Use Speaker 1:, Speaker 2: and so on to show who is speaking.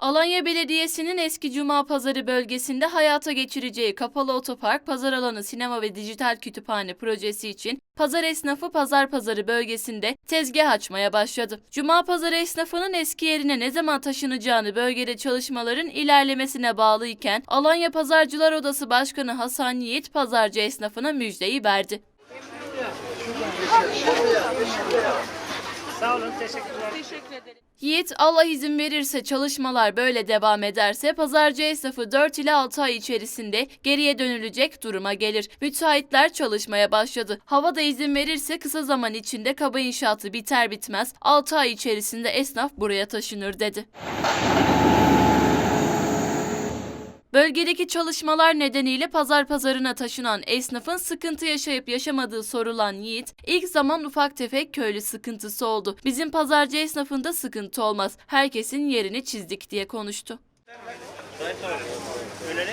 Speaker 1: Alanya Belediyesi'nin eski Cuma Pazarı bölgesinde hayata geçireceği kapalı otopark, pazar alanı, sinema ve dijital kütüphane projesi için pazar esnafı pazar pazarı bölgesinde tezgah açmaya başladı. Cuma Pazarı esnafının eski yerine ne zaman taşınacağını bölgede çalışmaların ilerlemesine bağlı iken Alanya Pazarcılar Odası Başkanı Hasan Yiğit pazarcı esnafına müjdeyi verdi.
Speaker 2: Sağ olun, teşekkürler.
Speaker 1: Yiğit Allah izin verirse çalışmalar böyle devam ederse pazarcı esnafı 4 ile 6 ay içerisinde geriye dönülecek duruma gelir. Müteahhitler çalışmaya başladı. Hava da izin verirse kısa zaman içinde kaba inşaatı biter bitmez 6 ay içerisinde esnaf buraya taşınır dedi. Bölgedeki çalışmalar nedeniyle pazar pazarına taşınan esnafın sıkıntı yaşayıp yaşamadığı sorulan Yiğit, ilk zaman ufak tefek köylü sıkıntısı oldu. Bizim pazarcı esnafında sıkıntı olmaz. Herkesin yerini çizdik diye konuştu.
Speaker 2: Öyle